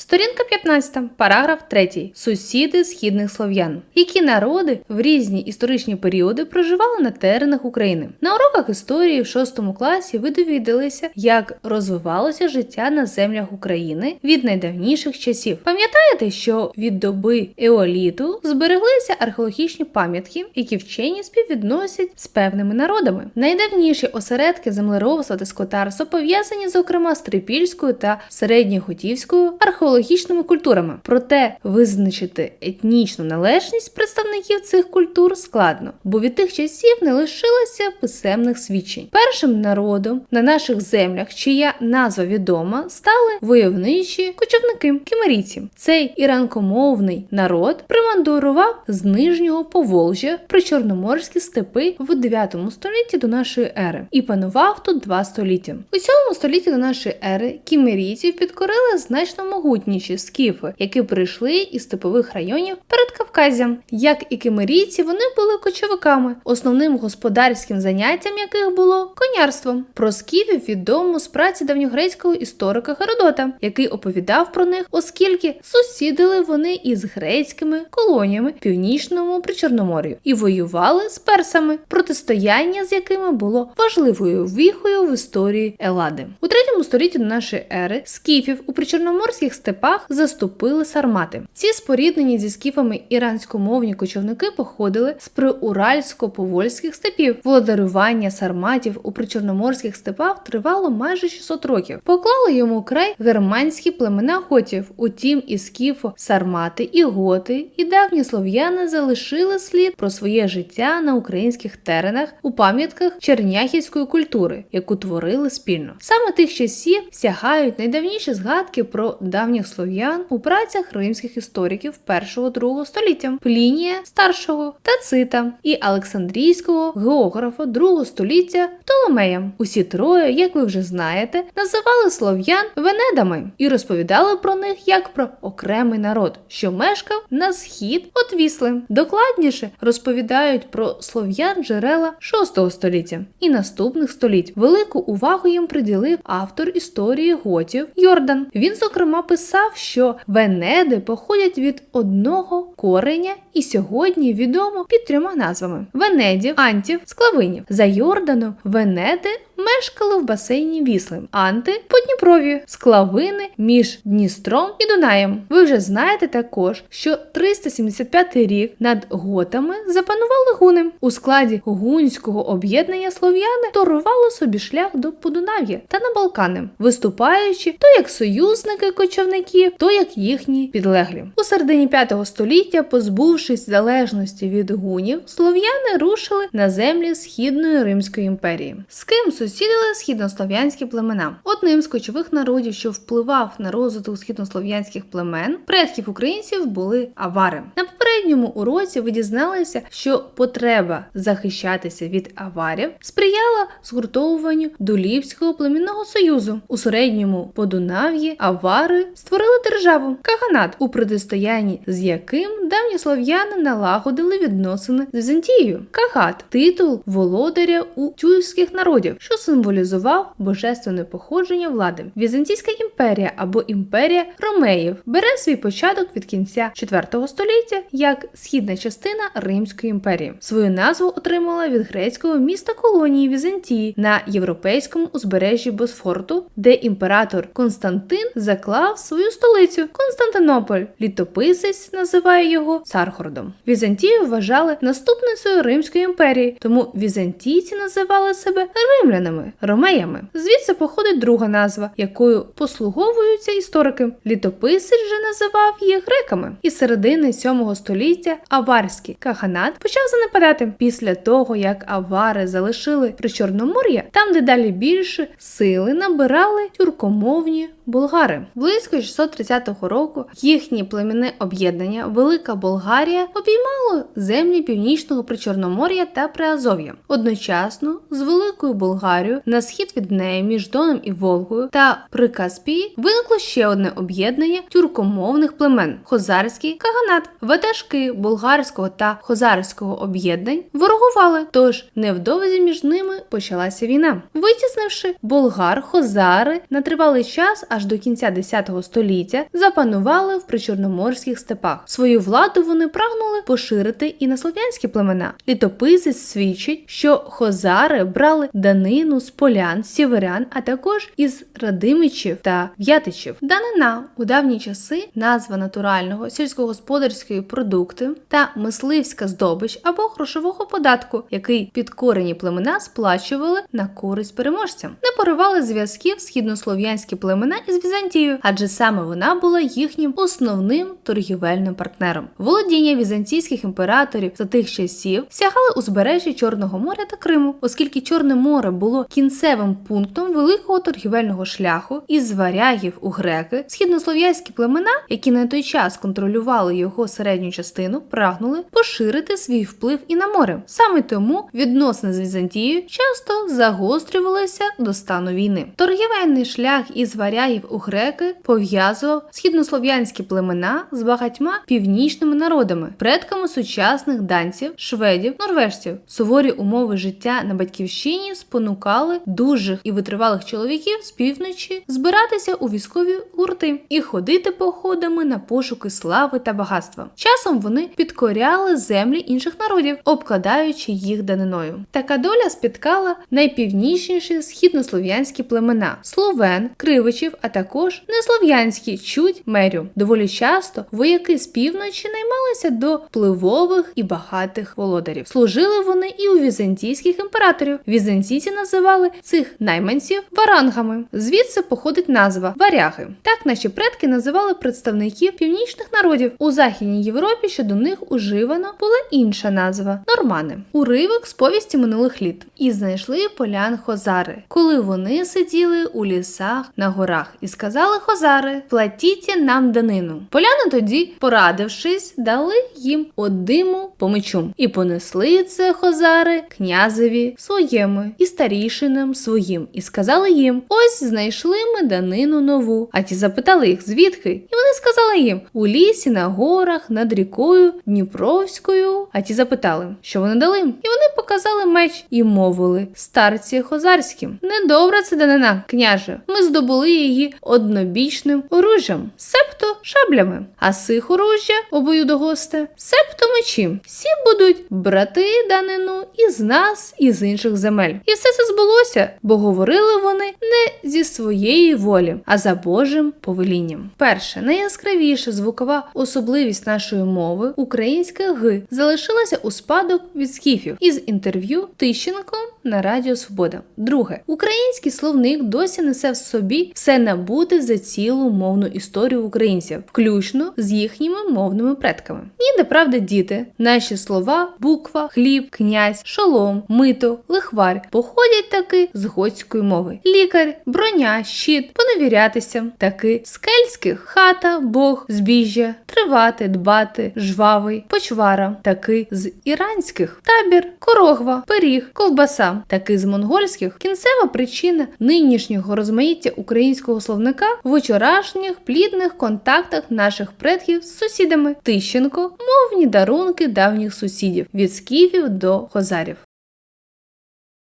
Сторінка 15, параграф 3. Сусіди східних слов'ян. Які народи в різні історичні періоди проживали на теренах України? На уроках історії в 6 класі ви довідалися, як розвивалося життя на землях України від найдавніших часів. Пам'ятаєте, що від доби еоліту збереглися археологічні пам'ятки, які вчені співвідносять з певними народами. Найдавніші осередки землеробства та скотарства пов'язані, зокрема, з трипільською та середньоготівською археологічними культурами. Проте визначити етнічну належність представників цих культур складно, бо від тих часів не лишилося писемних свідчень. Першим народом на наших землях, чия назва відома, стали войовничі кочівники кімерійці. Цей іранкомовний народ примандурував з нижнього Поволжя при Чорноморські степи в 9 столітті до нашої ери і панував тут два століття. У 7 столітті до нашої ери кімерійців підкорили значно могутніші скіфи, які прийшли із степових районів перед Кавказям. Як і кимерійці, вони були кочовиками, основним господарським заняттям яких було конярством. Про скіфів відомо з праці давньогрецького історика Геродота, який оповідав про них, оскільки сусідили вони із грецькими колоніями в північному причорномор'ю і воювали з персами, протистояння з якими було важливою віхою в історії Елади. У третьому столітті до нашої ери скіфів у причорноморських степах заступили сармати. Ці споріднені зі скіфами іранськомовні кочівники походили з приуральсько-повольських степів. Володарювання сарматів у причорноморських степах тривало майже 600 років. Поклали йому край германські племена готів. Утім, і скіфо, сармати, і готи, і давні слов'яни залишили слід про своє життя на українських теренах у пам'ятках черняхівської культури, яку творили спільно. Саме тих часів сягають найдавніші згадки про давніх слов'ян у працях римських істориків 1-2 століття Плінія старшого Тацита і Олександрійського географа 2 століття Птоломея. Усі троє, як ви вже знаєте, називали слов'ян венедами і розповідали про них як про окремий народ, що мешкав на схід від Вісли. Докладніше розповідають про слов'ян джерела 6 століття і наступних століть. Велику увагу їм приділив автор історії готів Йордан. Він, зокрема, писав, що венеди походять від одного кореня і сьогодні відомо під трьома назвами: Венедів, Антів, Склавинів. За Йорданом Венеди мешкали в басейні Вісли, Анти по Дніпрові, Склавини між Дністром і Дунаєм. Ви вже знаєте також, що 375 рік над готами запанували гуни. У складі гунського об'єднання слов'яни торували собі шлях до Подунав'я та на Балкани, виступаючи то як союзники кочівників, то як їхні підлеглі. У середині 5 століття, позбувшись залежності від гунів, слов'яни рушили на землі Східної Римської імперії. З ким сусідили східнослов'янські племена? Одним з кочових народів, що впливав на розвиток східнослов'янських племен, предків українців були авари. На попередньому уроці ви дізналися, що потреба захищатися від аварів сприяла згуртовуванню Долівського племінного союзу. У середньому Подунав'ї авари створили державу Каганат, у протистоянні з яким давні слов'яни налагодили відносини з Візантією. Кагат титул володаря у тюркських народів, що символізував божественне походження влади. Візантійська імперія або імперія Ромеїв бере свій початок від кінця 4 століття як східна частина Римської імперії. Свою назву отримала від грецького міста колонії Візантії на європейському узбережжі Босфорту, де імператор Константин заклав свою столицю Константинополь. Літописець називає його Цархордом. Візантію вважали наступницею Римської імперії, тому візантійці називали себе римлянами, ромеями. Звідси походить друга назва, якою послуговуються історики. Літописець же називав їх греками. і середини 7 століття аварський каганат почав занепадати після того, як авари залишили Причорномор'я, там дедалі більше сили набирали тюркомовні болгари. Близько 630 року їхнє племінне об'єднання Велика Болгарія обіймало землі північного Причорномор'я та Приазов'я. Одночасно з Великою Болгарією на схід від неї між Доном і Волгою та при Каспії виникло ще одне об'єднання тюркомовних племен Хозарський Каганат. Ватажки болгарського та хозарського об'єднань ворогували, тож невдовзі між ними почалася війна. Витіснивши болгар, хозари на тривалий час аж аж до кінця 10 століття запанували в причорноморських степах. Свою владу вони прагнули поширити і на слов'янські племена. Літописець свідчить, що хозари брали данину з полян, сіверян, а також із радимичів та в'ятичів. Данина у давні часи назва натурального сільськогосподарської продукти та мисливська здобич або грошового податку, який підкорені племена сплачували на користь переможцям. Не поривали зв'язків східнослов'янські племена із Візантією, адже саме вона була їхнім основним торгівельним партнером. Володіння візантійських імператорів за тих часів сягали узбережжя Чорного моря та Криму, оскільки Чорне море було кінцевим пунктом великого торгівельного шляху із варягів у греки, східнослов'янські племена, які на той час контролювали його середню частину, прагнули поширити свій вплив і на море. Саме тому відносини з Візантією часто загострювалися до стану війни. Торгівельний шлях із варягів у греки пов'язував східнослов'янські племена з багатьма північними народами, предками сучасних данців, шведів, норвежців. Суворі умови життя на батьківщині спонукали дужих і витривалих чоловіків з півночі збиратися у військові гурти і ходити походами на пошуки слави та багатства. Часом вони підкоряли землі інших народів, обкладаючи їх даниною. Така доля спіткала найпівнічніші східнослов'янські племена словен, кривичів, а також неслов'янські чуть мерю. Доволі часто вояки з півночі наймалися до впливових і багатих володарів. Служили вони і у візантійських імператорів. Візантійці називали цих найманців варангами. Звідси походить назва варяги. Так наші предки називали представників північних народів. У Західній Європі щодо них уживано була інша назва нормани. Уривок з повісті минулих літ. І знайшли полян Хозари, коли вони сиділи у лісах на горах і сказали Хозари: платіть нам данину. Поляни тоді, порадившись, дали їм одиму по мечу і понесли це Хозари князеві своєму і старішинам своїм, і сказали їм: Ось знайшли ми данину нову. А ті запитали їх, звідки? І вони сказали їм: у лісі, на горах, над рікою Дніпровською. А ті запитали, що вони дали. І вони показали меч і мовили старці хозарським. Недобра це данина, княже. Ми здобули її однобічним оружжям, септо шаблями, а сих оружжя обоюдогосте, септо мечі. Всі будуть брати данину із нас, і з інших земель. І все це збулося, бо говорили вони не зі своєї волі, а за Божим повелінням. Перше, найяскравіша звукова особливість нашої мови, українська г, залишилася у спадок від скіфів із інтерв'ю Тищенком на Радіо Свобода. Друге, український словник досі несе в собі все набуте за цілу мовну історію українців, включно з їхніми мовними предками. Ніде правда, діти, наші слова, буква, хліб, князь, шолом, мито, лихвар походять таки з готської мови. Лікар, броня, щит, поневірятися, таки з кельтських хата, бог, збіжжя, тривати, дбати, жвавий, почвара, таки з іранських табір, корогва, пиріг, ковбаса, таки з монгольських кінцева причина нинішнього розмаїття українського словника в вчорашніх плідних контактах наших предків з сусідами. Тищенко мовні дарунки давніх сусідів від скіфів до хозарів.